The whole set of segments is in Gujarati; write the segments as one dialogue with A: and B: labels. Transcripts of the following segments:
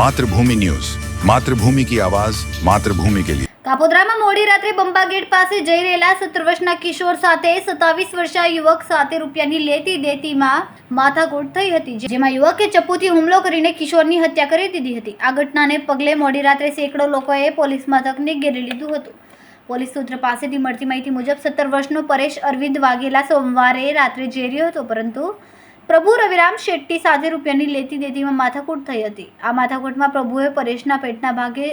A: માતૃભૂમિ ન્યૂઝ. માતૃભૂમિ કી આવાજ, માતૃભૂમિ કે લીએ
B: કાપોદ્રામાં મોડી રાત્રે બંબા ગેટ પાસે જઈ રહેલા સત્તર વર્ષના કિશોર સાથે સત્તાવીસ વર્ષીય યુવક સાથે રૂપિયાની લેતી દેતીમાં માથાકૂટ થઈ હતી જેમાં યુવકે ચપ્પુથી હુમલો કરીને કિશોરની હત્યા કરી દીધી હતી. આ ઘટનાને પગલે મોડી રાત્રે સેંકડો લોકોએ પોલીસ મથકને ઘેરી લીધું હતું. પોલીસ સૂત્ર પાસેથી મળતી માહિતી મુજબ સત્તર વર્ષનો પરેશ અરવિંદ વાઘેલા સોમવારે રાત્રે ઝેર્યો હતો, પરંતુ પ્રભુ રવિરામ શેટ્ટી સાથે રૂપિયાની લેતી દેતીમાં માથાકૂટ થઈ હતી. આ માથાકૂટમાં પ્રભુએ પરેશના પેટના ભાગે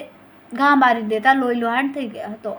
B: ઘા મારી દેતા લોહી લોહાણ થઈ ગયો હતો.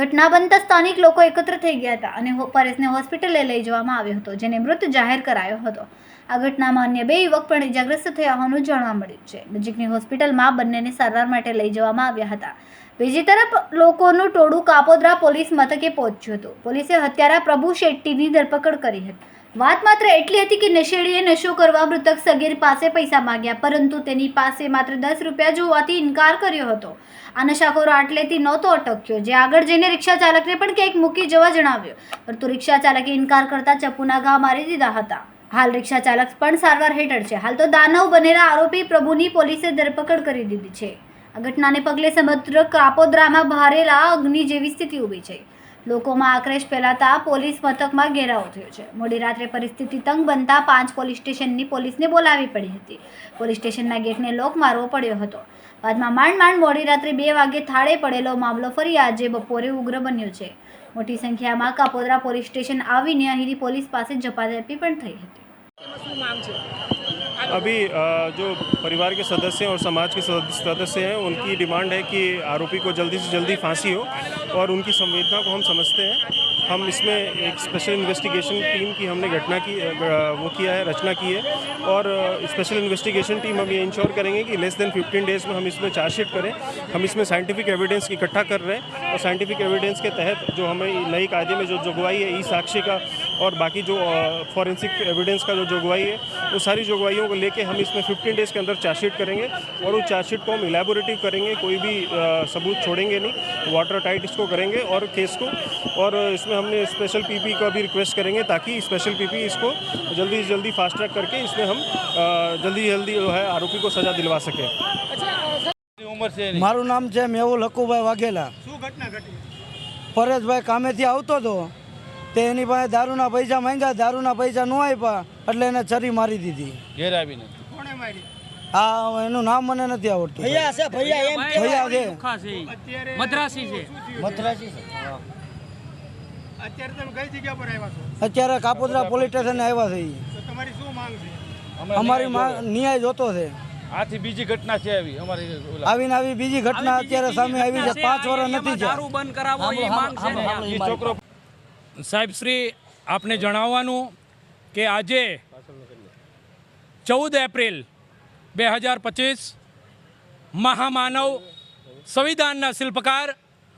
B: ઘટના બનતા સ્થાનિક લોકો એકત્ર થઈ ગયા હતા અને પરેશને હોસ્પિટલે લઈ જવામાં આવ્યો હતો, જેને મૃત જાહેર કરાયો હતો. આ ઘટનામાં અન્ય બે યુવક પણ ઇજાગ્રસ્ત થયા હોવાનું જાણવા મળ્યું છે. નજીકની હોસ્પિટલમાં બંનેને સારવાર માટે લઈ જવામાં આવ્યા હતા. બીજી તરફ, લોકોનું ટોળું કાપોદ્રા પોલીસ મથકે પહોંચ્યું હતું. પોલીસે હત્યારા પ્રભુ શેટ્ટીની ધરપકડ કરી હતી. વાત માત્ર એટલી હતી કે નશેડીએ નશો કરવા મૃતક સગીર પાસે પૈસા માંગ્યા, પરંતુ તેની પાસે માત્ર દસ રૂપિયા જોવાથી ઇનકાર કર્યો હતો. આ નશાખોરો આટલેથી નહોતો અટક્યો, જે આગળ જઈને રિક્ષા ચાલકને પણ ક્યાંક મૂકી જવા જણાવ્યો. પરંતુ રિક્ષા ચાલકે ઇનકાર કરતા ચપ્પુના ઘા મારી દીધા હતા. હાલ રિક્ષા ચાલક પણ સારવાર હેઠળ છે. હાલ તો દાનવ બનેલા આરોપી પ્રભુની પોલીસે ધરપકડ કરી દીધી છે. આ ઘટનાને પગલે સમગ્ર કાપોદ્રામાં ભારેલા અગ્નિ જેવી સ્થિતિ ઊભી છે. લોકોમાં આક્રોશ ફેલાતા પોલીસ મથકમાં ઘેરાવો થયો છે. મોડી રાત્રે પરિસ્થિતિ તંગ બનતા પાંચ પોલીસ સ્ટેશનની પોલીસને બોલાવી પડી હતી. પોલીસ સ્ટેશનના ગેટને લોક મારવો પડ્યો હતો. બાદમાં માંડ માંડ મોડી રાત્રે બે વાગે થાળે પડેલો મામલો ફરી આજે બપોરે ઉગ્ર બન્યો છે. મોટી સંખ્યામાં કાપોદરા પોલીસ સ્ટેશન આવીને અહીંની પોલીસ પાસે ઝપાઝપી પણ થઈ હતી.
C: अभी जो परिवार के सदस्य और समाज के सदस्य हैं, उनकी डिमांड है कि आरोपी को जल्दी से जल्दी फांसी हो और उनकी संवेदना को हम समझते हैं। हम इसमें एक स्पेशल इन्वेस्टिगेशन टीम की हमने घटना की वो किया है, रचना की है और स्पेशल इन्वेस्टिगेशन टीम हम ये इंश्योर करेंगे कि लेस देन 15 डेज़ में हम इसमें चार्जशीट करें। हम इसमें साइंटिफिक एविडेंस इकट्ठा कर रहे हैं और साइंटिफिक एविडेंस के तहत जो हमें नई कायदे में जो जोगवाई है ई साक्ष्य का और बाकी जो फॉरेंसिक एविडेंस का जो जोगवाई है वो सारी जोगवाइयों को लेके हम इसमें 15 डेज़ के अंदर चार्जशीट करेंगे और उस चार्जशीट को हम इलेबोरेटिव करेंगे कोई भी अ, सबूत छोड़ेंगे नहीं वाटर टाइट इसको करेंगे और केस को और इसमें हमने स्पेशल पीपी का भी रिक्वेस्ट करेंगे ताकि स्पेशल पीपी इसको जल्दी से जल्दी फास्ट ट्रैक करके इसमें हम अ, जल्दी जल्दी जो है आरोपी को सज़ा दिलवा सकें
D: ઉંમર છે એની.
E: મારું નામ છે મેહુલ હકુભાઈ વાઘેલા
C: શું ઘટના ઘટી
E: પરેશભાઈ કામેથી આવતો હતો તે એની પાસે દારૂના પૈસા માંગ્યા દારૂના પૈસા ન આપ્યા એટલે એને છરી મારી દીધી.
D: ઘેર આવીને.
C: કોણે મારી?
E: આ એનું નામ મને નથી આવડતું. ભૈયા છે ભૈયા એમ ભૈયા છે.
C: અત્યારે
F: મદ્રાસી છે.
E: મદ્રાસી છે.
C: અત્યારે તમે કઈ જગ્યા પર આવ્યા છો?
E: અત્યારે કાપોદ્રા પોલીસ સ્ટેશન આવ્યા છે
C: તમારી શું માંગ છે?
E: અમારી ન્યાયમાં ન્યાય જોતો છે.
D: આથી બીજી ઘટના છે આવી અમારી
E: આવીને આવી બીજી ઘટના અત્યારે સામે આવી છે પાંચ વર્ષ નથી છે
F: દારૂ બંધ કરાવો એ માંગ છે
D: છોકરો
F: સાહેબ, શ્રી, આપને જણાવવાનું કે આજે ચૌદ એપ્રિલ બે હજાર પચીસ મહામાનવ સંવિધાનના શિલ્પકાર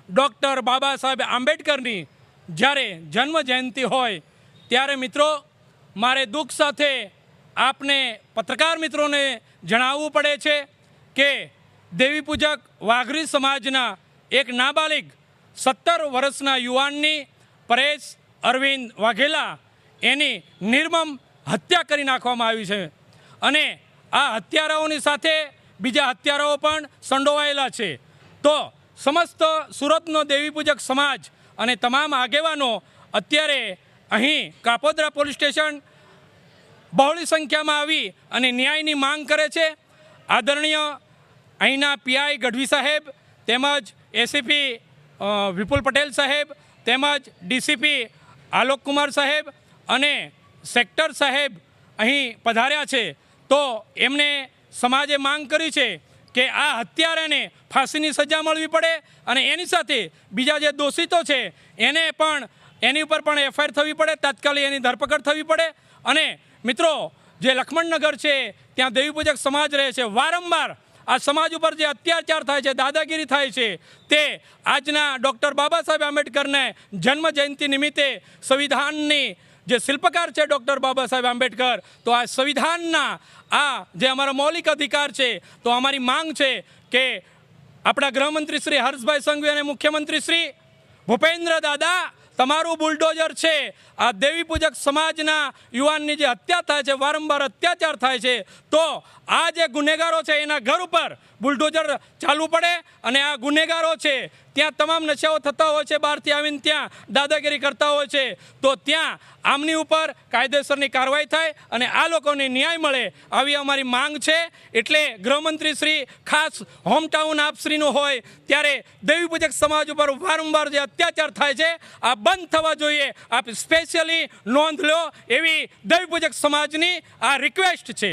F: ડૉક્ટર બાબા સાહેબ આંબેડકરની જ્યારે જન્મ જયંતિ હોય, ત્યારે મિત્રો, મારે દુઃખ સાથે આપને પત્રકાર મિત્રોને જણાવવું પડે છે કે દેવી પૂજક વાઘરી સમાજના એક નાબાલિગ સત્તર વર્ષના યુવાનની પરેશ, અરવિંદ વાઘેલા એની નિર્મમ હત્યા કરી નાખવામાં આવી છે. અને આ હત્યારાઓની સાથે બીજા હત્યારાઓ પણ સંડોવાયેલા છે. તો સમસ્ત સુરતનો દેવી પૂજક સમાજ અને તમામ આગેવાનો અત્યારે અહીં કાપોદ્રા પોલીસ સ્ટેશન બહોળી સંખ્યામાં આવી અને ન્યાયની માંગ કરે છે. આદરણીય અહીંના પીઆઈ ગઢવી સાહેબ તેમજ એસીપી વિપુલ પટેલ સાહેબ તેમજ ડીસીપી આલોક કુમાર સાહેબ અને સેક્ટર સાહેબ અહીં પધાર્યા છે. તો એમને સમાજે માંગ કરી છે કે આ હત્યારાને ફાંસીની સજા મળવી પડે અને એની સાથે બીજા જે દોષિતો છે એને પણ એની ઉપર પણ એફઆઈઆર થવી પડે, તાત્કાલિક એની ધરપકડ થવી પડે. અને મિત્રો, જે લક્ષ્મણનગર છે, ત્યાં દેવીપૂજક સમાજ રહે છે. વારંવાર આ સમાજ ઉપર જે અત્યાચાર થાય છે, દાદાગીરી થાય છે, તે આજના ડૉક્ટર બાબા સાહેબ આંબેડકરને જન્મ જયંતિ નિમિત્તે સંવિધાનની જે શિલ્પકાર છે ડૉક્ટર બાબા સાહેબ આંબેડકર, તો આ સંવિધાનના આ જે અમારો મૌલિક અધિકાર છે, તો અમારી માંગ છે કે આપણા ગૃહમંત્રી શ્રી હર્ષભાઈ સંઘવી અને મુખ્યમંત્રી શ્રી ભૂપેન્દ્ર દાદા તમારું બુલડોઝર છે. આ દેવી પૂજક સમાજના યુવાનની જે હત્યા થાય છે, વારંવાર અત્યાચાર થાય છે, તો આ જે ગુનેગારો છે એના ઘર ઉપર બુલડોઝર ચાલવું પડે અને આ ગુનેગારો છે ત્યાં તમામ નશાઓ થતા હોય છે, બહારથી આવીને ત્યાં દાદાગીરી કરતા હોય છે. તો ત્યાં આમની ઉપર કાયદેસરની કાર્યવાહી થાય અને આ લોકોને ન્યાય મળે આવી અમારી માંગ છે. એટલે ગૃહમંત્રી શ્રી, ખાસ હોમટાઉન આપશ્રીનું હોય, ત્યારે દેવી પૂજક સમાજ ઉપર વારંવાર જે અત્યાચાર થાય છે, આ બંધ થવા જોઈએ. આપ સ્પેશિયલી નોંધ લો એવી દેવી પૂજક સમાજની આ રિક્વેસ્ટ છે.